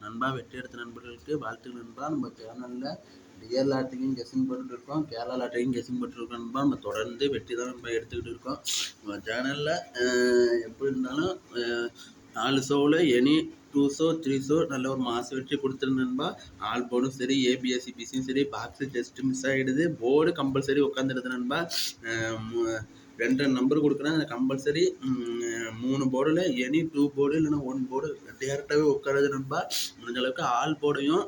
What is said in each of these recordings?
நண்பா வெற்றி எடுத்த நண்பர்களுக்கு வாழ்த்துக்கள் நண்பா. நம்ம சேனலில் டிஎல் லாட்டரியும் கெஸிங் போட்டுருக்கோம் கேரளா லாட்டரியும் கெஸிங் போட்டுருக்கோம் நண்பா. நம்ம தொடர்ந்து வெற்றி தான் நம்ம எடுத்துக்கிட்டு இருக்கோம். நம்ம சேனலில் எப்படி இருந்தாலும் நாலு ஷோவில் any two show three show நல்ல ஒரு மாதம் வெற்றி கொடுத்துருந்தேன்பா ஆல் போர்டும் சரி ஏபிஎஸ்சி பிசியும் சரி பாக்ஸு டெஸ்ட்டு மிஸ் ஆகிடுது போர்டு கம்பல்சரி உட்காந்துடுது நண்பா. மு- ரெண்டு நம்பர் கொடுக்குறேன். கம்பல்சரி மூணு போர்டில் எனி டூ போர்டு இல்லைன்னா ஒன் போர்டு டேரெக்டாகவே உட்காராது நண்பா. முடிஞ்ச அளவுக்கு ஆல் போர்டையும்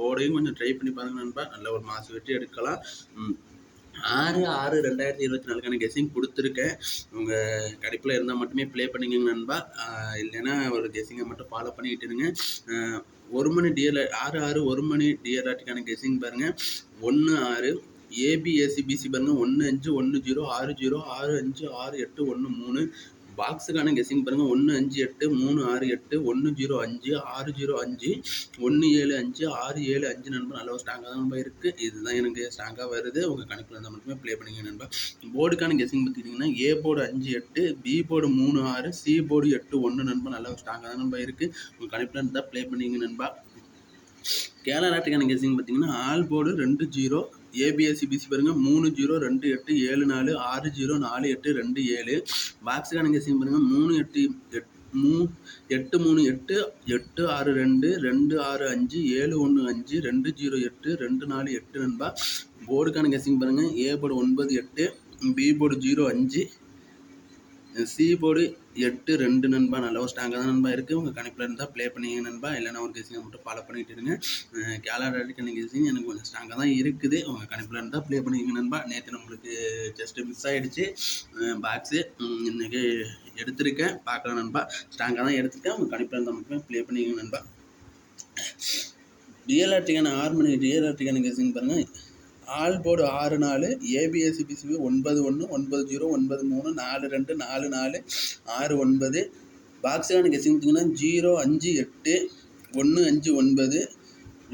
போர்டையும் கொஞ்சம் ட்ரை பண்ணி பாருங்க நண்பா. நல்ல ஒரு மாதம் வெற்றி எடுக்கலாம். ம், ஆறு ஆறு ரெண்டாயிரத்தி இருபத்தி நாலுக்கான கெஸிங் கொடுத்துருக்கேன். உங்கள் கடிப்பில் இருந்தால் மட்டுமே ப்ளே பண்ணிக்கங்க நண்பா. இல்லைன்னா ஒரு கெஸிங்கை மட்டும் ஃபாலோ பண்ணிக்கிட்டு இருங்க. ஒரு மணி டிஎல் ஆறு ஆறு ஒரு மணி டிஎல்ஆர்டிக்கான கெஸிங் பாருங்கள் ஒன்று ஆறு ஏபிஎஸ்சி பிசி பாருங்கள் ஒன்று அஞ்சு ஒன்று ஜீரோ ஆறு ஜீரோ ஆறு அஞ்சு ஆறு எட்டு ஒன்று மூணு. பாக்ஸுக்கான கெஸிங் பாருங்கள் ஒன்று அஞ்சு எட்டு மூணு ஆறு எட்டு ஒன்று ஜீரோ அஞ்சு ஆறு ஜீரோ அஞ்சு ஒன்று ஏழு அஞ்சு ஆறு ஏழு அஞ்சு நண்பர். நல்ல ஒரு ஸ்ட்ராங்காக தான் நம்ப இருக்குது இதுதான் எனக்கு ஸ்ட்ராங்காக வருது. உங்கள் கணக்கில் இருந்தால் மட்டுமே ப்ளே பண்ணிங்க நண்பா. போர்டுக்கான கெஸிங் பார்த்துக்கிட்டிங்கன்னா ஏ போர்டு அஞ்சு எட்டு பி போர்டு மூணு ஆறு சி போர்டு எட்டு ஒன்று நண்பர் நல்ல ஒரு ஸ்ட்ராங்காக தான் நம்ப இருக்குது உங்கள் கணக்கில் இருந்தால் ப்ளே பண்ணிங்க நண்பா. கேரளா நாட்டுக்கான கெஸ்ஸிங் பார்த்தீங்கன்னா ஆல் போர்டு ரெண்டு ஜீரோ ஏபிஎஸ்சி பிசி பாருங்கள் மூணு ஜீரோ ரெண்டு எட்டு ஏழு நாலு ஆறு ஜீரோ நாலு எட்டு ரெண்டு ஏழு. பாக்ஸுக்கான கெஸிங் பாருங்கள் மூணு எட்டு எட் மூ எட்டு மூணு எட்டு எட்டு ஆறு ரெண்டு ரெண்டு ஆறு அஞ்சு ஏழு ஒன்று அஞ்சு ரெண்டு ஜீரோ எட்டு ரெண்டு நாலு எட்டு நண்பா. போர்டுக்கான கெஸிங் பாருங்கள் ஏ போர்டு ஒன்பது எட்டு பி போர்டு ஜீரோ அஞ்சு சி போர்டு எட்டு ரெண்டு நண்பா நல்ல ஒரு ஸ்ட்ராங்காக தான் நண்பா இருக்குது உங்கள் கணிப்பில் இருந்தால் ப்ளே பண்ணிங்க நண்பா. இல்லைனா ஒரு கெஸிங்கை மட்டும் ஃபாலோ பண்ணிட்டு இருங்க. கேலாடாட்டிக்கான கெஸிங் எனக்கு கொஞ்சம் ஸ்ட்ராங்காக தான் இருக்குது. உங்கள் கணிப்பில் இருந்தால் ப்ளே பண்ணிங்க நண்பா. நேற்று நம்மளுக்கு ஜஸ்ட்டு மிஸ் ஆகிடுச்சு பாக்ஸு இன்றைக்கி எடுத்திருக்கேன். பார்க்கலாம் நண்பா. ஸ்ட்ராங்காக தான் எடுத்துருக்கேன். உங்கள் கணிப்பில் இருந்தால் மட்டுமே ப்ளே பண்ணிங்க நண்பா. டிஎல்ஆர்டிக்கான ஆறு ரியல் டிஎல்ஆர்டிக்கான கெஸிங் பாருங்கள் ஆல் போர்டு ஆறு நாலு ஏபிஎஸ்சி பிசிபி ஒன்பது ஒன்று ஒன்பது ஜீரோ ஒன்பது மூணு நாலு ரெண்டு நாலு நாலு ஆறு ஒன்பது. பாக்ஸுக்கான கெஸிங் பார்த்தீங்கன்னா ஜீரோ அஞ்சு எட்டு ஒன்று அஞ்சு ஒன்பது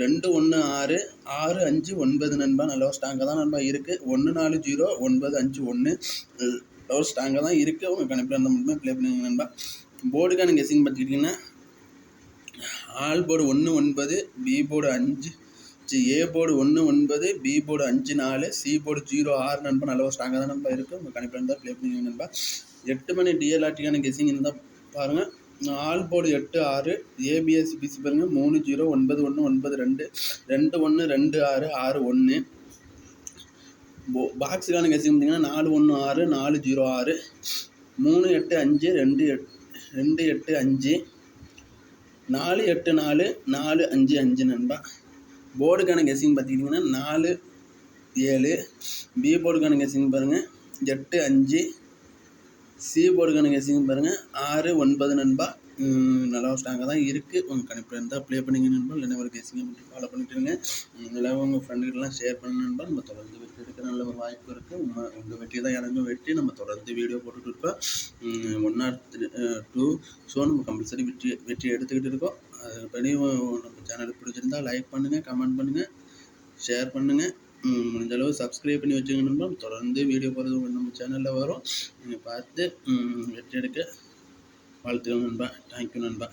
ரெண்டு ஒன்று ஆறு ஆறு அஞ்சு ஒன்பது நண்பா. நல்ல ஸ்டாங்காக ஸ்ட்ராங்காக தான் நண்பா இருக்குது ஒன்று நாலு ஜீரோ ஒன்பது அஞ்சு ஒன்று லவ் ஸ்ட்ராங்காக தான் இருக்குது உங்கள் கணிப்பில் இருந்த மட்டுமே ப்ளே பண்ணுங்க நண்பா. போர்டுக்கான கெஸிங் பார்த்துக்கிட்டிங்கன்னா ஆல் போர்டு ஒன்று ஒன்பது பி போர்டு அஞ்சு சி ஏ போர்டு ஒன்று ஒன்பது பி போர்டு அஞ்சு நாலு சி போர்டு ஜீரோ ஆறு நண்பா நல்ல ஒரு ஸ்ட்ராங்காக தான் நண்பா இருக்குது உங்கள் கணிப்பில் இருந்தால் ப்ளே பண்ணிங்க நண்பா. எட்டு மணி டிஎல்ஆர்டிக்கான கெஸிங் இருந்தால் பாருங்கள் ஆல் போர்டு எட்டு ஆறு ஏபிஎஸ் பிசி பாருங்கள் மூணு ஜீரோ ஒன்பது ஒன்று ஒன்பது ரெண்டு ரெண்டு ஒன்று ரெண்டு ஆறு ஆறு ஒன்று போ பாக்ஸுக்கான கெஸிங் பார்த்தீங்கன்னா நாலு ஒன்று ஆறு நாலு ஜீரோ ஆறு. மூணு எட்டு அஞ்சு ரெண்டு எட் ரெண்டு எட்டு அஞ்சு. நாலு எட்டு நாலு நாலு அஞ்சு அஞ்சு நண்பா. போர்டுக்கான கெஸ்ஸிங் பார்த்துக்கிட்டிங்கன்னா நாலு ஏழு பி போர்டுக்கான கெஸ்ஸிங் பாருங்கள் எட்டு அஞ்சு. சி போர்டுக்கான கெஸ்ஸிங் பாருங்கள் ஆறு ஒன்பது நண்பா. நல்லா ஸ்ட்ராங்காக தான் இருக்குது உங்கள் கணிப்பில் இருந்தால் ப்ளே பண்ணிங்க நண்பா. இல்லை ஒரு கெஸிங்கை மட்டும் ஃபாலோ பண்ணிட்டு இருங்க. இல்லை உங்கள் ஃப்ரெண்டுகிட்டலாம் ஷேர் பண்ண நண்பா. நம்ம தொடர்ந்து வெற்றி எடுக்க நல்ல ஒரு வாய்ப்பு இருக்குது உங்கள் உங்கள் வெற்றி தான் எனக்கும் வெற்றி. நம்ம தொடர்ந்து வீடியோ போட்டுட்டு இருக்கோம் ஒன் ஆர் டூ ஸோ நம்ம கம்பல்சரி வெற்றி வெற்றி எடுத்துக்கிட்டு இருக்கோம். அதுபடி நம்ம சேனலுக்கு பிடிச்சிருந்தா லைக் பண்ணுங்கள் கமெண்ட் பண்ணுங்கள் ஷேர் பண்ணுங்கள் முடிஞ்ச அளவு சப்ஸ்கிரைப் பண்ணி வச்சுங்க நண்பா. தொடர்ந்து வீடியோ போகிறது நம்ம சேனலில் வரும். நீங்கள் பார்த்து வெற்றி எடுக்க வாழ்த்துக்கள் நண்பா. தேங்க்யூ நண்பா.